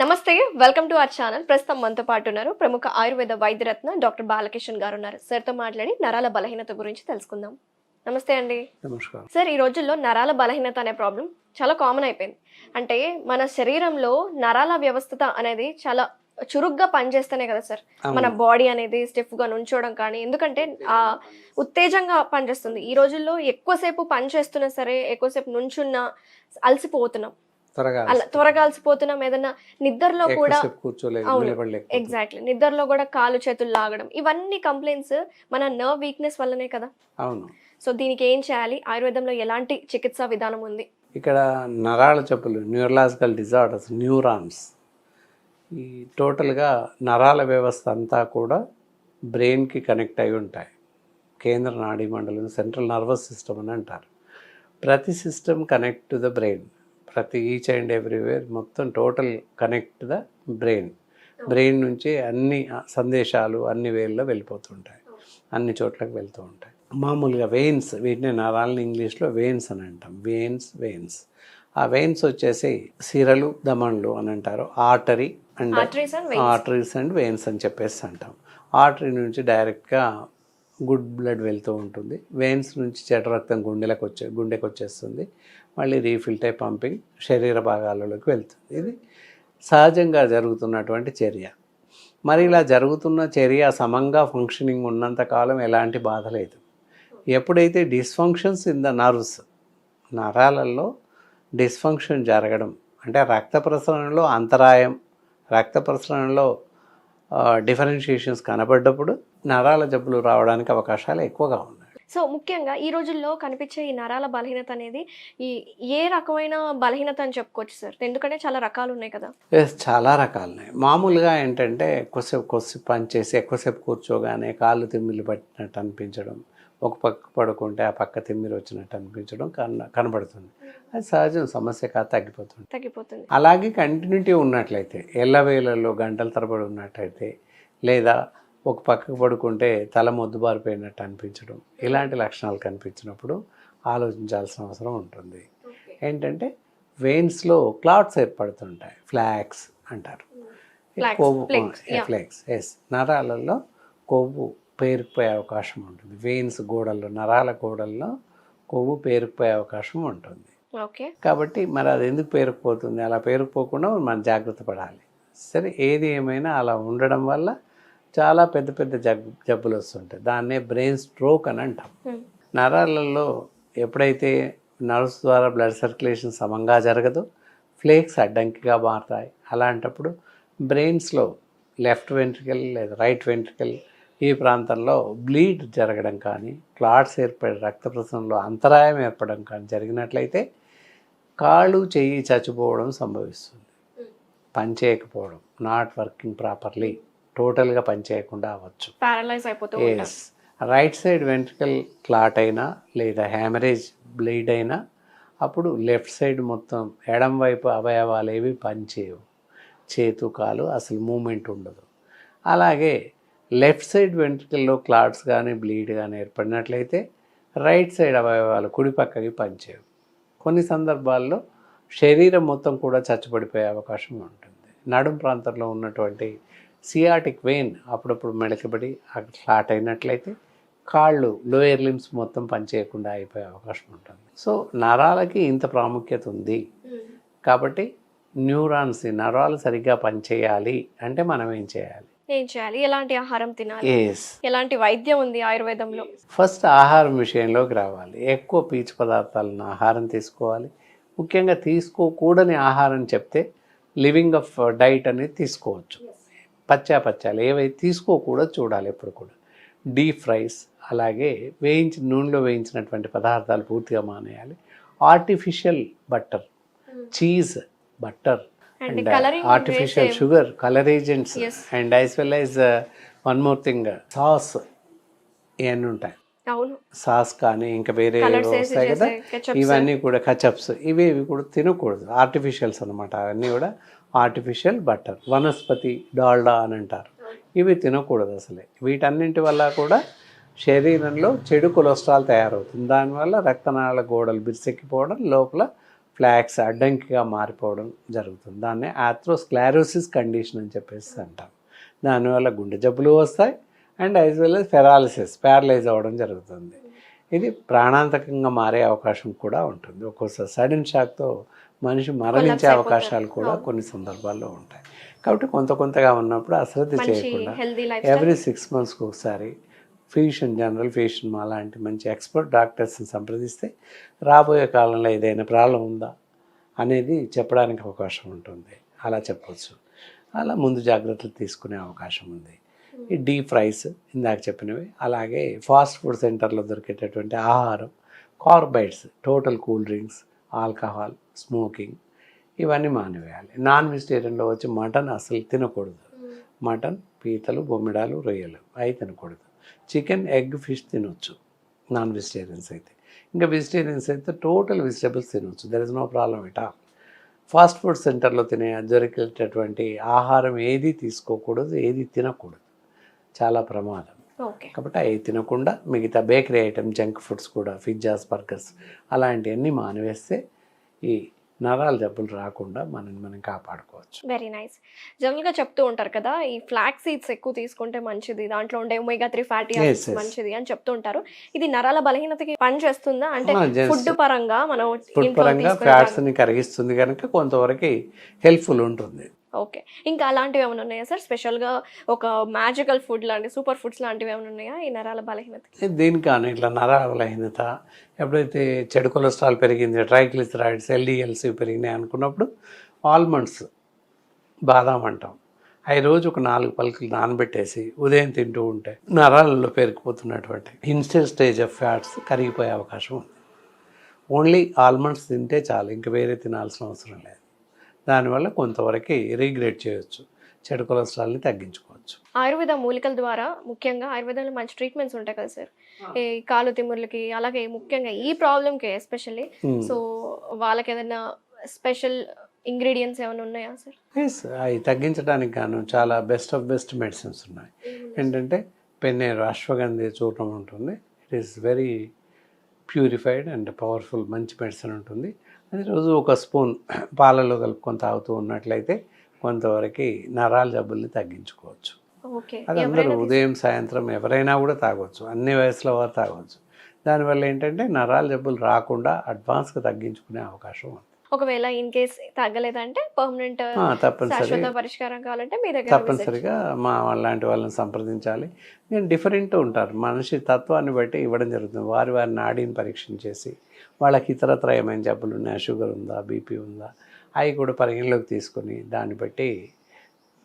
నమస్తే welcome to our channel ప్రస్తుతం మనతో పాటు ఉన్నారు ప్రముఖ ఆయుర్వేద వైద్యరత్న డాక్టర్ బాలకిషన్ గారు ఉన్నారు. సార్తో మాట్లాడి నరాల బలహీనత గురించి తెలుసుకుందాం. నమస్తే అండి. నమస్కారం. సార్ ఈ రోజుల్లో నరాల బలహీనత అనే ప్రాబ్లం చాలా కామన్ అయిపోయింది. అంటే మన శరీరంలో నరాల వ్యవస్థ అనేది చాలా చురుగ్గా పనిచేస్తేనే కదా సార్? మన. బాడీ అనేది స్టిఫ్గా నుంచోవడం కానీ ఎందుకంటే ఆ ఉత్తేజంగా పనిచేస్తుంది. ఈ రోజుల్లో ఎక్కువసేపు పని చేస్తున్నా సరే ఎక్కువసేపు నుంచున్నా అలసిపోతున్నాం. అలా త్వరగా అలసిపోతున్నాం ఏదన్నా నిద్రలో కూడా ఎగ్జాక్ట్లీ నిద్రలో కూడా కాలు చేతులు లాగడం. ఇవన్నీ కంప్లైంట్స్ మన నర్వ్ వీక్నెస్ వల్లనే కదా? అవును. సో దీనికి ఏం చేయాలి? ఆయుర్వేదంలో ఎలాంటి చికిత్సా విధానం ఉంది? ఇక్కడ నరాల చెప్పులు న్యూరలాజికల్ డిజార్డర్స్ న్యూరాన్స్ ఈ టోటల్గా నరాల వ్యవస్థ అంతా కూడా బ్రెయిన్కి కనెక్ట్ అయి ఉంటాయి. కేంద్ర నాడీ మండలం సెంట్రల్ నర్వస్ సిస్టమ్ అని అంటారు. ప్రతి system connect to the brain ప్రతి ఈచ్ అండ్ ఎవ్రీవేర్ మొత్తం total connect the brain brain నుంచి అన్ని సందేశాలు అన్ని వేల్లో వెళ్ళిపోతుంటాయి. అన్ని చోట్లకు వెళ్తూ ఉంటాయి. మామూలుగా వెయిన్స్ వీటిని నరాలని ఇంగ్లీష్లో వెయిన్స్ అని అంటాం. వెయిన్స్ వెయిన్స్ ఆ వెయిన్స్ వచ్చేసి సిరలు దమన్లు అని అంటారు. Artery and. Arteries and veins అని చెప్పేసి అంటాం. ఆర్టరీ నుంచి డైరెక్ట్గా గుడ్ బ్లడ్ వెళ్తూ ఉంటుంది. వెయిన్స్ నుంచి చెడు రక్తం గుండెలకు వచ్చే గుండెకి వచ్చేస్తుంది. మళ్ళీ రీఫిల్ టైప్ పంపింగ్ శరీర భాగాలలోకి వెళ్తుంది. ఇది సహజంగా జరుగుతున్నటువంటి చర్య. మరి ఇలా జరుగుతున్న చర్య సమంగా ఫంక్షనింగ్ ఉన్నంత కాలం ఎలాంటి బాధ లేదు. ఎప్పుడైతే డిస్ఫంక్షన్స్ ఇన్ ద నర్వ్స్ నరాలలో డిస్ఫంక్షన్ జరగడం అంటే రక్త ప్రసరణలో అంతరాయం రక్త ప్రసరణలో డిఫరెన్షియేషన్స్ కనబడ్డప్పుడు నరాల జబ్బులు రావడానికి అవకాశాలు ఎక్కువగా ఉన్నాయి. సో ముఖ్యంగా ఈ రోజుల్లో కనిపించే ఈ నరాల బలహీనత అనేది ఈ ఏ రకమైన బలహీనత అని చెప్పుకోవచ్చు సార్? ఎందుకంటే చాలా రకాలు ఉన్నాయి కదా. ఎస్ చాలా రకాలున్నాయి. మామూలుగా ఏంటంటే ఎక్కువసేపు కొద్దిసేపు పని చేసి ఎక్కువసేపు కూర్చోగానే కాళ్ళు తిమ్మిలు పట్టినట్టు అనిపించడం ఒక పక్క పడుకుంటే ఆ పక్క తిమ్మిరి వచ్చినట్టు అనిపించడం కన కనబడుతుంది. అది సహజం సమస్య కాదు తగ్గిపోతుంది. తగ్గిపోతుంది. అలాగే కంటిన్యూటీ ఉన్నట్లయితే ఎల్లవేళల్లో గంటల తరబడి ఉన్నట్టయితే లేదా ఒక పక్కకు పడుకుంటే తల మొద్దుబారిపోయినట్టు అనిపించడం ఇలాంటి లక్షణాలు కనిపించినప్పుడు ఆలోచించాల్సిన అవసరం ఉంటుంది. ఏంటంటే వెయిన్స్లో క్లాట్స్ ఏర్పడుతుంటాయి ఫ్లాక్స్ అంటారు. కొవ్వు. ఫ్లాక్స్ ఎస్ నరాలలో కొవ్వు పేరుకుపోయే అవకాశం ఉంటుంది. వెయిన్స్ గోడల్లో నరాల గోడల్లో కొవ్వు పేరుకుపోయే అవకాశం ఉంటుంది. ఓకే. కాబట్టి మరి అది ఎందుకు పేరుకుపోతుంది? అలా పేరుకుపోకుండా మనం జాగ్రత్త పడాలి. సరే ఏది ఏమైనా అలా ఉండడం వల్ల చాలా పెద్ద పెద్ద జబ్ జబ్బులు వస్తుంటాయి. దాన్నే బ్రెయిన్ స్ట్రోక్ అని అంటాం. నరాలలో ఎప్పుడైతే నర్వ్స్ ద్వారా బ్లడ్ సర్క్యులేషన్ సమంగా జరగదో ఫ్లేక్స్ అడ్డంకిగా మారుతాయి. అలాంటప్పుడు బ్రెయిన్స్లో లెఫ్ట్ వెంట్రికల్ లేదా రైట్ వెంట్రికల్ ఈ ప్రాంతంలో బ్లీడ్ జరగడం కానీ క్లాట్స్ ఏర్పడి రక్త ప్రసరణలో అంతరాయం ఏర్పడడం కానీ జరిగినట్లయితే కాళ్ళు చెయ్యి చచ్చిపోవడం సంభవిస్తుంది. పని చేయకపోవడం నాట్ వర్కింగ్ ప్రాపర్లీ. టోటల్గా పని చేయకుండా అవ్వచ్చు. పారలైజ్ అయిపోతూ రైట్ సైడ్ వెంట్రికల్ క్లాట్ అయినా లేదా హ్యామరేజ్ బ్లీడ్ అయినా అప్పుడు లెఫ్ట్ సైడ్ మొత్తం ఎడం వైపు అవయవాలు ఏవి పనిచేయవు చేతు కాలు అసలు మూమెంట్ ఉండదు. అలాగే లెఫ్ట్ సైడ్ వెంట్రికల్లో క్లాట్స్ కానీ బ్లీడ్ కానీ ఏర్పడినట్లయితే రైట్ సైడ్ అవయవాలు కుడి పక్కకి పనిచేయవు కొన్ని సందర్భాల్లో శరీరం మొత్తం కూడా చచ్చుపడిపోయే అవకాశం ఉంటుంది. నడుం ప్రాంతంలో ఉన్నటువంటి సియాటిక్ వెయిన్ అప్పుడప్పుడు మెడకబడి ఫ్లాట్ అయినట్లయితే కాళ్ళు లోయర్ లిమ్స్ మొత్తం పనిచేయకుండా అయిపోయే అవకాశం ఉంటుంది. సో నరాలకి ఇంత ప్రాముఖ్యత ఉంది. కాబట్టి న్యూరాన్స్ నరాలు సరిగ్గా పనిచేయాలి అంటే మనం ఏం చేయాలి? ఏం చేయాలి? ఎలాంటి ఆహారం తినాలి? ఎలాంటి వైద్యం ఉంది ఆయుర్వేదంలో? ఫస్ట్ ఆహారం విషయంలోకి రావాలి. ఎక్కువ పీచు పదార్థాలను ఆహారం తీసుకోవాలి. ముఖ్యంగా తీసుకోకూడని ఆహారం చెప్తే లివింగ్ ఆఫ్ డైట్ అనేది తీసుకోవచ్చు. పచ్చా పచ్చాలు ఏవైతే తీసుకోకూడదు చూడాలి ఎప్పుడు కూడా. డీప్ ఫ్రైస్ అలాగే వేయించి నూనెలో వేయించినటువంటి పదార్థాలు పూర్తిగా మానేయాలి. Artificial butter cheese butter and artificial sugar colour agents. And as well as one more thing sauce ఇవన్నీ ఉంటాయి. సాస్ కానీ ఇంకా వేరే వస్తాయి కదా. ఇవన్నీ కూడా కచప్స్ ఇవి ఇవి కూడా తినకూడదు. ఆర్టిఫిషియల్స్ అనమాట అవన్నీ కూడా ఆర్టిఫిషియల్ బట్టర్ వనస్పతి డాల్డా అని అంటారు. ఇవి తినకూడదు అసలే. వీటన్నింటి వల్ల కూడా శరీరంలో చెడు కొలెస్ట్రాల్ తయారవుతుంది. దానివల్ల రక్తనాళ గోడలు బిరిసెక్కిపోవడం లోపల ఫ్లాక్స్ అడ్డంకిగా మారిపోవడం జరుగుతుంది. దాన్ని ఆథ్రోస్క్లారోసిస్ కండిషన్ అని చెప్పేసి అంటాం దానివల్ల గుండె జబ్బులు వస్తాయి and as well as paralysis paralyse అవ్వడం జరుగుతుంది. ఇది ప్రాణాంతకంగా మారే అవకాశం కూడా ఉంటుంది. ఒక్కోసారి సడన్ షాక్తో మనిషి మరణించే. అవకాశాలు కూడా. కొన్ని సందర్భాల్లో ఉంటాయి. కాబట్టి కొంత కొంతగా ఉన్నప్పుడు అశ్రద్ధ చేయకుండా ఎవ్రీ సిక్స్ మంత్స్కి ఒకసారి ఫిజిషియన్ జనరల్ ఫిజిషియన్ మా లాంటి మంచి ఎక్స్పర్ట్ డాక్టర్స్ని సంప్రదిస్తే రాబోయే కాలంలో ఏదైనా ప్రాబ్లం ఉందా అనేది చెప్పడానికి అవకాశం ఉంటుంది. అలా చెప్పవచ్చు. అలా ముందు జాగ్రత్తలు తీసుకునే అవకాశం ఉంది. ఈ డీప్ ఫ్రైస్ ఇందాక చెప్పినవి అలాగే ఫాస్ట్ ఫుడ్ సెంటర్లో దొరికేటటువంటి ఆహారం carbides total cool drinks alcohol smoking ఇవన్నీ మానివేయాలి. నాన్ వెజిటేరియన్లో వచ్చి మటన్ అసలు తినకూడదు. మటన్ పీతలు బొమ్మిడాలు రొయ్యలు అవి తినకూడదు. చికెన్ ఎగ్ ఫిష్ తినొచ్చు. నాన్ వెజిటేరియన్స్ అయితే. ఇంకా వెజిటేరియన్స్ అయితే టోటల్ వెజిటేబుల్స్ తినొచ్చు. There is no problem it all fast food సెంటర్లో తినే దొరికేటటువంటి ఆహారం ఏది తీసుకోకూడదు ఏది తినకూడదు. చాలా ప్రమాదం. కాబట్టి అవి తినకుండా మిగతా బేకరీ ఐటమ్ జంక్ ఫుడ్స్ కూడా పిజ్జాస్ బర్గర్స్ అలాంటివన్నీ మానివేస్తే ఈ నరాల జబ్బులు రాకుండా మనని మనం కాపాడుకోవచ్చు. వెరీ నైస్ జనరల్గా చెప్తూ ఉంటారు కదా ఈ ఫ్లాక్ సీడ్స్ ఎక్కువ తీసుకుంటే మంచిది దాంట్లో ఉండే ఒమేగా త్రీ ఫ్యాటీ. మంచిది అని చెప్తూ ఉంటారు. ఇది నరాల బలహీనతకి పని చేస్తుందా అంటే ఫుడ్ పరంగా మనం ఫుడ్ పరంగా తీసుకునే ఫ్యాట్స్ని కరిగిస్తుంది కనుక కొంతవరకు హెల్ప్ఫుల్ ఉంటుంది. ఓకే. ఇంకా అలాంటివి ఏమైనా ఉన్నాయా సార్? స్పెషల్గా ఒక మ్యాజికల్ ఫుడ్ లాంటి సూపర్ ఫుడ్స్ లాంటివి ఏమైనా ఉన్నాయా ఈ నరాల బలహీనత దీనికాను ఇట్లా నరాల బలహీనత ఎప్పుడైతే చెడు కొలెస్ట్రాల్ పెరిగింది ట్రైగ్లిసరైడ్స్ ఎల్డిఎల్సి పెరిగినాయి అనుకున్నప్పుడు ఆల్మండ్స్ బాదాం అంటాం. అవి రోజు ఒక నాలుగు పలుకులు నానబెట్టేసి ఉదయం తింటూ ఉంటే నరాలలో పేరుకుపోతున్నటువంటి ఇన్స్టెంట్ స్టేజ్ ఆఫ్ ఫ్యాట్స్ కరిగిపోయే అవకాశం ఉంది. ఓన్లీ ఆల్మండ్స్ తింటే చాలు ఇంకా వేరే తినాల్సిన అవసరం లేదు. దానివల్ల కొంతవరకు రీగ్రేట్ చేయొచ్చు చెడు కొలెస్ట్రాల్ని తగ్గించుకోవచ్చు. ఆయుర్వేద మూలికల ద్వారా ముఖ్యంగా ఆయుర్వేదంలో మంచి ట్రీట్మెంట్స్ ఉంటాయి కదా సార్. ఈ కాలు తిమ్ముర్లకి అలాగే ముఖ్యంగా ఈ ప్రాబ్లంకి ఎస్పెషల్లీ. సో వాళ్ళకి ఏదైనా స్పెషల్ ఇంగ్రీడియంట్స్ ఏమైనా ఉన్నాయా సార్? ఎస్ అవి తగ్గించడానికి గాను చాలా బెస్ట్ ఆఫ్ బెస్ట్ మెడిసిన్స్ ఉన్నాయి. ఏంటంటే పెన్నేరు అశ్వగంధి చూడటం ఉంటుంది. It is very purified and powerful మంచి మెడిసిన్ ఉంటుంది. అది రోజు ఒక స్పూన్ పాలలో కలుపుకొని తాగుతూ ఉన్నట్లయితే కొంతవరకు నరాల జబ్బుల్ని తగ్గించుకోవచ్చు. అది అందరూ ఉదయం సాయంత్రం ఎవరైనా కూడా తాగొచ్చు. అన్ని వయసుల వారు తాగొచ్చు. దానివల్ల ఏంటంటే నరాల జబ్బులు రాకుండా అడ్వాన్స్గా తగ్గించుకునే అవకాశం ఉంది ఒకవేళ ఇన్ కేస్ తగ్గలేదంటే పర్మనెంట్ శాశ్వత పరిష్కారం కావాలంటే మీ దగ్గర తప్పనిసరిగా మా లాంటి వాళ్ళని సంప్రదించాలి. నేను డిఫరెంట్ ఉంటారు. మనిషి తత్వాన్ని బట్టి ఇవ్వడం జరుగుతుంది. వారి వారి నాడీని పరీక్షించేసి వాళ్ళకి ఇతరత్ర ఏమైనా జబ్బులు ఉన్నాయా. షుగర్ ఉందా? బీపీ ఉందా? అవి కూడా పరిగణలోకి తీసుకొని దాన్ని బట్టి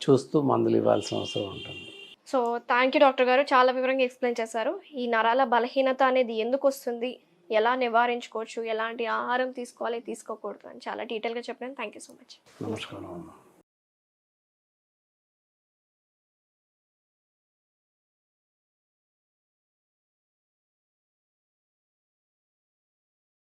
చూస్తూ మందులు ఇవ్వాల్సిన అవసరం ఉంటుంది. సో థ్యాంక్ యూ డాక్టర్ గారు. చాలా వివరంగా ఎక్స్ప్లెయిన్ చేశారు. ఈ నరాల బలహీనత అనేది ఎందుకు వస్తుంది? ఎలా నివారించుకోవచ్చు ఎలాంటి ఆహారం తీసుకోవాలి తీసుకోకూడదు అని చాలా డీటెయిల్గా చెప్పాను థ్యాంక్ యూ సో మచ్ నమస్కారం